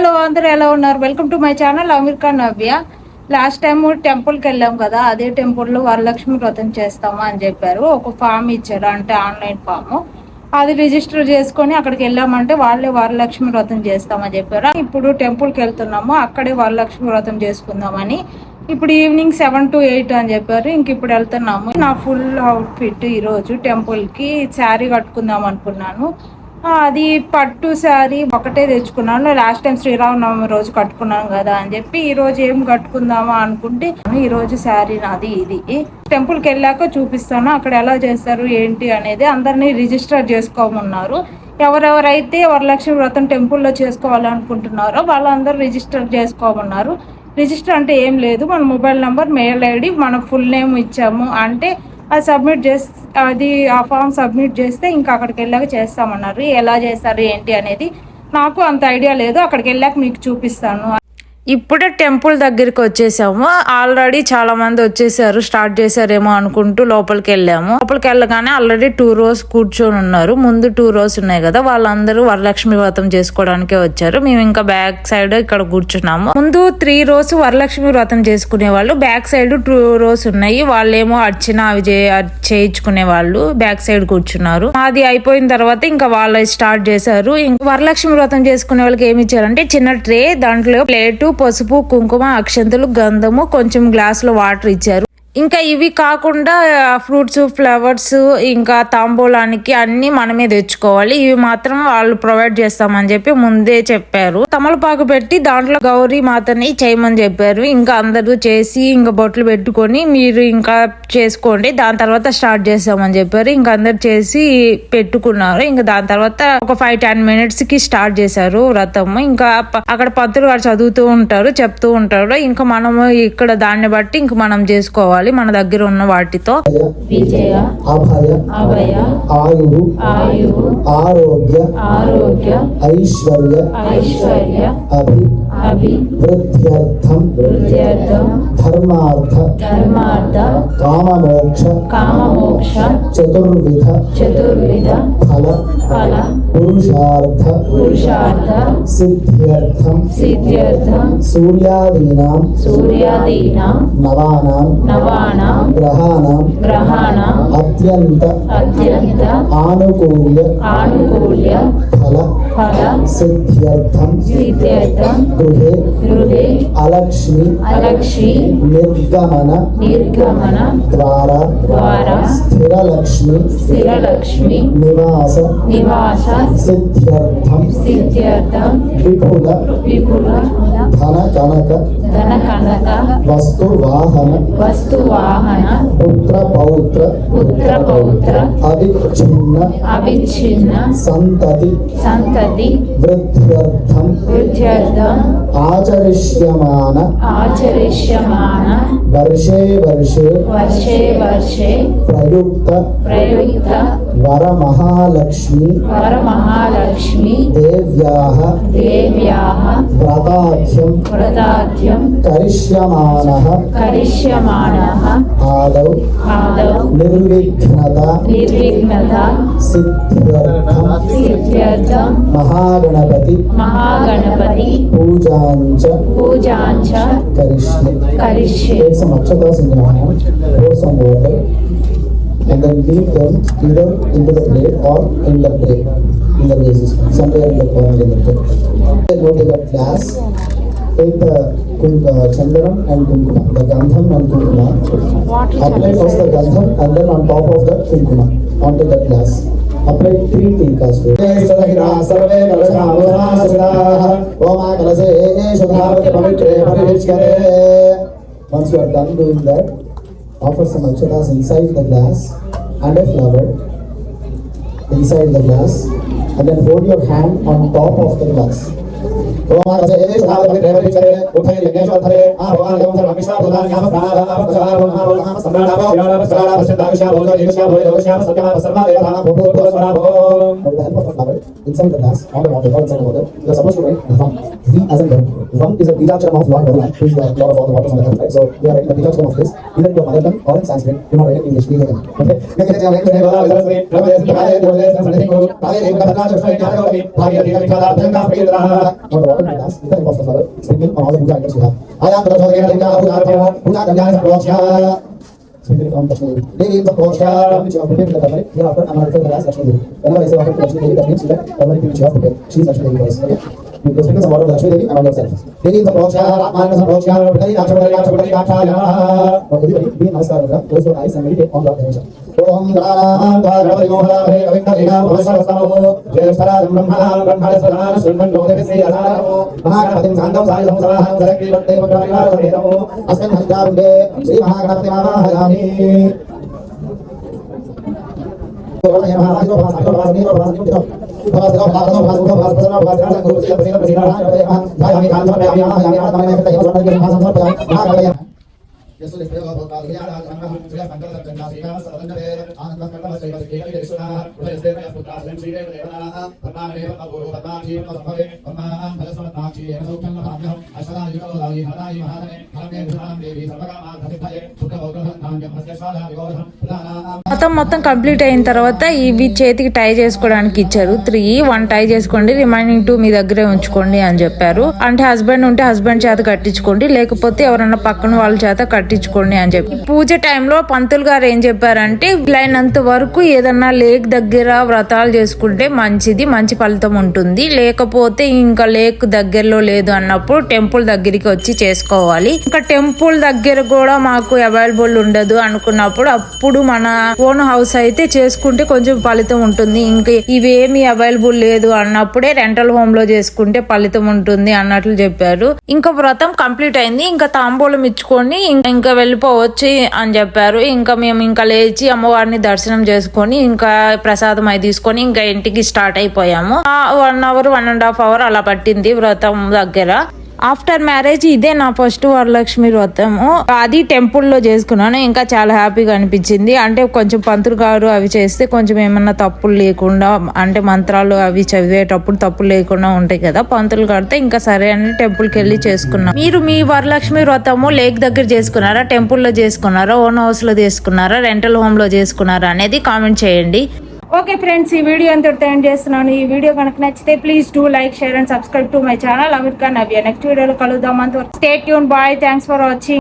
Hello అందరూ ఎలా ఉన్నారు? Welcome to my channel Aamir Khan Navya last time టెంపుల్కి వెళ్ళాం కదా అదే టెంపుల్లో వరలక్ష్మి వ్రతం చేస్తాము అని చెప్పారు. ఒక ఫామ్ ఇచ్చారు అంటే ఆన్లైన్ ఫామ్ అది రిజిస్టర్ చేసుకొని అక్కడికి వెళ్ళామంటే వాళ్ళే వరలక్ష్మి వ్రతం చేస్తామని చెప్పారు. ఇప్పుడు టెంపుల్కి వెళ్తున్నాము అక్కడే వరలక్ష్మి వ్రతం చేసుకుందామని. ఇప్పుడు ఈవినింగ్ సెవెన్ టు ఎయిట్ అని చెప్పారు ఇంక ఇప్పుడు వెళ్తున్నాము. నా ఫుల్ అవుట్ఫిట్ ఈరోజు టెంపుల్కి శారీ కట్టుకుందాం అనుకున్నాను. అది పట్టు శారీ ఒకటే తెచ్చుకున్నాను. లాస్ట్ టైం శ్రీరామనవమి రోజు కట్టుకున్నాను కదా అని చెప్పి ఈ రోజు ఏం కట్టుకుందామా అనుకుంటే ఈ రోజు శారీ నాది ఇది. టెంపుల్కి వెళ్ళాక చూపిస్తాను. అక్కడ ఎలా చేస్తారు ఏంటి అనేది అందరినీ రిజిస్టర్ చేసుకోమన్నారు. ఎవరెవరైతే వరలక్ష్మి వ్రతం టెంపుల్లో చేసుకోవాలనుకుంటున్నారో వాళ్ళందరూ రిజిస్టర్ చేసుకోమన్నారు. రిజిస్టర్ అంటే ఏం లేదు. మన మొబైల్ నెంబర్ మెయిల్ ఐడి మన ఫుల్ నేమ్ ఇచ్చాము. అంటే అది సబ్మిట్ చేస్తే అది ఆ ఫామ్ సబ్మిట్ చేస్తే ఇంకా అక్కడికి వెళ్ళాక చేస్తామన్నారు. ఎలా చేస్తారు ఏంటి అనేది నాకు అంత ఐడియా లేదు. అక్కడికి వెళ్ళాక మీకు చూపిస్తాను ఇప్పుడే టెంపుల్ దగ్గరికి వచ్చేసాము. ఆల్రెడీ చాలా మంది వచ్చేసారు స్టార్ట్ చేశారేమో అనుకుంటూ లోపలికి వెళ్ళాము. లోపలికి వెళ్ళగానే ఆల్రెడీ టూ రోస్ కూర్చొని ఉన్నారు. ముందు టూ రోస్ ఉన్నాయి కదా వాళ్ళందరూ వరలక్ష్మి వ్రతం చేసుకోవడానికే వచ్చారు. మేము ఇంకా బ్యాక్ సైడ్ ఇక్కడ కూర్చున్నాము. ముందు త్రీ రోస్ వరలక్ష్మి వ్రతం చేసుకునే వాళ్ళు బ్యాక్ సైడ్ టూ రోస్ ఉన్నాయి. వాళ్ళేమో అర్చన అవి చేయించుకునే వాళ్ళు బ్యాక్ సైడ్ కూర్చున్నారు. అది అయిపోయిన తర్వాత ఇంకా వాళ్ళు స్టార్ట్ చేశారు. ఇంకా వరలక్ష్మి వ్రతం చేసుకునే వాళ్ళకి ఏమి ఇచ్చారంటే చిన్న ట్రే దాంట్లో ప్లేటు పసుపు కుంకుమ అక్షంతలు గంధము కొంచెం గ్లాసులో వాటర్ ఇచ్చారు. ఇంకా ఇవి కాకుండా ఫ్రూట్స్ ఫ్లవర్స్ ఇంకా తాంబూలానికి అన్ని మనమే తెచ్చుకోవాలి. ఇవి మాత్రం వాళ్ళు ప్రొవైడ్ చేస్తామని చెప్పి ముందే చెప్పారు. తమలపాకు పెట్టి దాంట్లో గౌరీ మాతని చేయమని చెప్పారు. ఇంకా అందరూ చేసి ఇంకా బొట్లు పెట్టుకొని మీరు ఇంకా చేసుకోండి. దాని తర్వాత స్టార్ట్ చేస్తామని చెప్పారు. ఇంకా అందరు చేసి పెట్టుకున్నారు. ఇంకా దాని తర్వాత ఒక ఫైవ్ టెన్ మినిట్స్కి స్టార్ట్ చేశారు వ్రతము. ఇంకా అక్కడ పంతులు గారు చదువుతూ ఉంటారు చెప్తూ ఉంటారు. ఇంకా మనము ఇక్కడ దాన్ని బట్టి ఇంక మనం చేసుకోవాలి. మన దగ్గర ఉన్న వాటితో విజయ అభయ అభయ ఆయు ఆయు ఆరోగ్య ఆరోగ్య ఐశ్వర్య ఐశ్వర్య అభి. वृद्ध्यर्थम वृद्ध्यर्थम धर्मार्थ धर्मार्थ काममोक्ष काममोक्ष चतुर्विध चतुर्विध फल फल पुरुषार्थ पुरुषार्थ सिद्ध्यर्थम सिद्ध्यर्थम सूर्यादीनां सूर्यादीनां नवानां नवानां ग्रहाणां ग्रहाणां अत्यन्त अत्यन्त आनुकूल्य आनुकूल्य फल फल सिद्ध्यर्थम सिद्ध्यर्थम గృహే గృహే అలక్ష్మి అలక్ష్మి నిర్గమన నిర్గమన ద్వారా ద్వారా స్థిరలక్ష్మి స్థిరలక్ష్మి నివాస నివాస సిద్ధ్యర్థం సిద్ధ్యర్థం విపుల విపుల ధన కనక ధన కనక వస్తు వాహన వస్తు వాహన పుత్ర పౌత్ర పుత్ర పౌత్ర అవిచ్ఛిన్న అవిచ్ఛిన్న సంతతి సంతతి వృద్ధ్యర్థం వృద్ధ్యర్థం ఆచరిష్యమాన ఆచరిష్యమాన వర్షే వర్షే వర్షే వర్షే ప్రయుక్త ప్రయుక్త వరమహాలక్ష్మి వరమహాలక్ష్మి దేవ్యాः దేవ్యాः వ్రతాఖ్యం వ్రతాద్యం కరిష్యమాణः కరిష్యమాణः ఆదౌ ఆదౌ నిర్విఘ్నత నిర్విఘ్నత సిద్ధ్యర్థం సిద్ధ్యర్థం మహాగణపతి మహాగణపతి पूजाञ्च पूजाञ्च करिष्ये करिष्ये there's some akshatas in your hand pour some water and then leave them either into the plate or in the plate in the basis somewhere in the corner in the plate then go to the glass take the uh, chandanam and kumkuma the gandham and kumkuma apply first the gandham and then on top of the kumkuma onto the glass. Apply three tinkas to it. Once you are done doing that, offer some aksharas inside the glass and a flower inside the glass and then hold your hand on top of the glass. Bhagavan inside the glass, on the water, or inside the water, you are supposed to write Vam. V as in verb. Vam is a Bijaksharam of Lord Bhagavan, who is the Lord of all the waters on the earth, right? So we are writing the Bijaksharam of this, either in your mother tongue or in Sanskrit. Do not write it in English. Please Okay. On the water glass, with the help of the mother, sprinkle on all the puja items you have. I am the Lord of the Puja Gandhya Puja Sprinkle it आपण Lakshmi Devi. Devi is the Kosha, which you have prepared with the turmeric. Hereafter, I am referring to her as Lakshmi Devi. Whenever I say offer to Lakshmi Devi, that means that turmeric which you have prepared. She is Lakshmi Devi for us. Okay? You can sprinkle some water on Lakshmi Devi and on yourself. Devi is the Kosha, Atman ভাষা మొత్తం మొత్తం complete అయిన తర్వాత ఇవి చేతికి టై చేసుకోవడానికి ఇచ్చారు. Three one టై చేసుకోండి రిమైనింగ్ టూ మీ దగ్గరే ఉంచుకోండి అని చెప్పారు. అంటే హస్బెండ్ ఉంటే హస్బెండ్ చేత కట్టించుకోండి లేకపోతే ఎవరన్నా పక్కన వాళ్ళ చేత కట్టి పట్టించుకోండి అని చెప్పి. పూజ టైంలో పంతులు గారు ఏం చెప్పారంటే వీలైనంత వరకు ఏదన్నా లేక్ దగ్గర వ్రతాలు చేసుకుంటే మంచిది మంచి ఫలితం ఉంటుంది. లేకపోతే ఇంకా లేక్ దగ్గరలో లేదు అన్నప్పుడు టెంపుల్ దగ్గరికి వచ్చి చేసుకోవాలి. ఇంకా టెంపుల్ దగ్గర కూడా మాకు అవైలబుల్ ఉండదు అనుకున్నప్పుడు అప్పుడు మన ఓన్ హౌస్ అయితే చేసుకుంటే కొంచెం ఫలితం ఉంటుంది. ఇంకా ఇవేమి అవైలబుల్ లేదు అన్నప్పుడే రెంటల్ హోమ్లో చేసుకుంటే ఫలితం ఉంటుంది అన్నట్లు చెప్పారు. ఇంకా వ్రతం కంప్లీట్ అయింది. ఇంకా తాంబూలం ఇచ్చుకొని ఇంకా ఇంకా వెళ్ళిపోవచ్చు అని చెప్పారు. ఇంకా మేము ఇంకా లేచి అమ్మవారిని దర్శనం చేసుకొని ఇంకా ప్రసాదం అయి తీసుకొని ఇంకా ఇంటికి స్టార్ట్ అయిపోయాము. One hour one and half hour అలా పట్టింది వ్రతం దగ్గర. ఆఫ్టర్ మ్యారేజ్ ఇదే నా ఫస్ట్ వరలక్ష్మి వ్రతము. అది టెంపుల్లో చేసుకున్నాను. ఇంకా చాలా హ్యాపీగా అనిపించింది. అంటే కొంచెం పంతులు గారు అవి చేస్తే కొంచెం ఏమన్నా తప్పులు లేకుండా అంటే మంత్రాలు అవి చదివేటప్పుడు తప్పులు లేకుండా ఉంటాయి కదా పంతులు గారితో ఇంకా సరే అని టెంపుల్కి వెళ్ళి చేసుకున్నాం. మీరు మీ వరలక్ష్మి వ్రతము లేక్ దగ్గర చేసుకున్నారా టెంపుల్లో చేసుకున్నారా ఓన్ హౌస్లో చేసుకున్నారా రెంటల్ హోమ్లో చేసుకున్నారా అనేది కామెంట్ చేయండి. ఓకే ఫ్రెండ్స్ ఈ వీడియో అంతా ఎండ్ చేస్తున్నాను? ఈ వీడియో కనుక నచ్చితే please do like share and subscribe to my channel Aamir Khan Navya. Next వీడియోలో కలుద్దాం అంతవరకు. Stay tuned bye thanks for watching